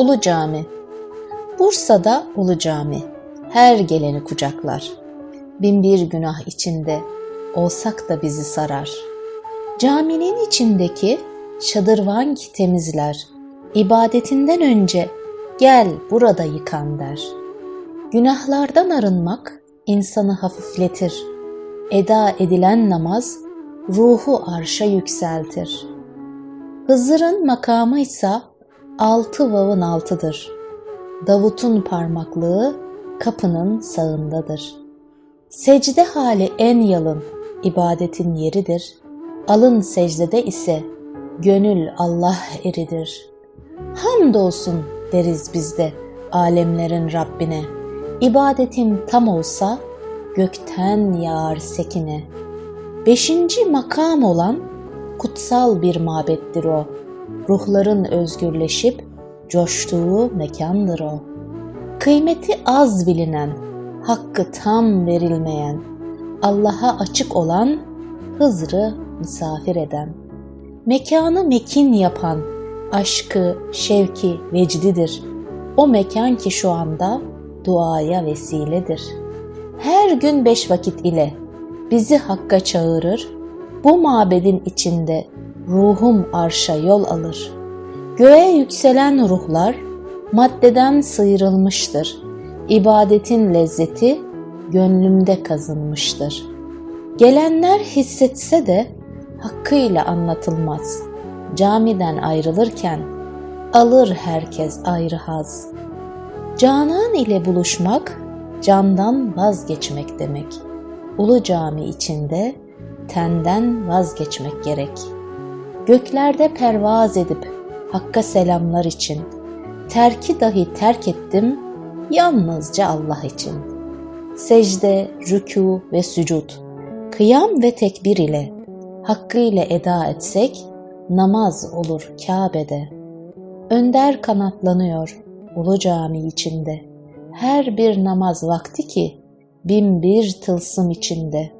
Ulu Cami Bursa'da Ulu Cami her geleni kucaklar. Binbir günah içinde olsak da bizi sarar. Caminin içindeki şadırvan ki temizler. İbadetinden önce gel burada yıkan der. Günahlardan arınmak insanı hafifletir. Eda edilen namaz ruhu arşa yükseltir. Hızır'ın makamı ise altı vavın altıdır. Davut'un parmaklığı kapının sağındadır. Secde hali en yalın, ibadetin yeridir. Alın secdede ise gönül Allah eridir. Hamdolsun deriz biz de alemlerin Rabbine. İbadetin tam olsa gökten yağar sekine. Beşinci makam olan kutsal bir mabettir o. Ruhların özgürleşip coştuğu mekandır o. Kıymeti az bilinen, hakkı tam verilmeyen, Allah'a açık olan, Hızr'ı misafir eden, mekanı mekin yapan, aşkı, şevki, vecdidir. O mekan ki şu anda duaya vesiledir. Her gün beş vakit ile bizi hakka çağırır, bu mabedin içinde ruhum arşa yol alır. Göğe yükselen ruhlar maddeden sıyrılmıştır. İbadetin lezzeti gönlümde kazınmıştır. Gelenler hissetse de hakkıyla anlatılmaz. Camiden ayrılırken alır herkes ayrı haz. Canan ile buluşmak, candan vazgeçmek demek. Ulu cami içinde tenden vazgeçmek gerek. Göklerde pervaz edip Hakk'a selamlar için, terki dahi terk ettim yalnızca Allah için. Secde, rükû ve sücud, kıyam ve tekbir ile hakkıyla eda etsek namaz olur Kabe'de. Önder kanatlanıyor ulu cami içinde. Her bir namaz vakti ki bin bir tılsım içinde.''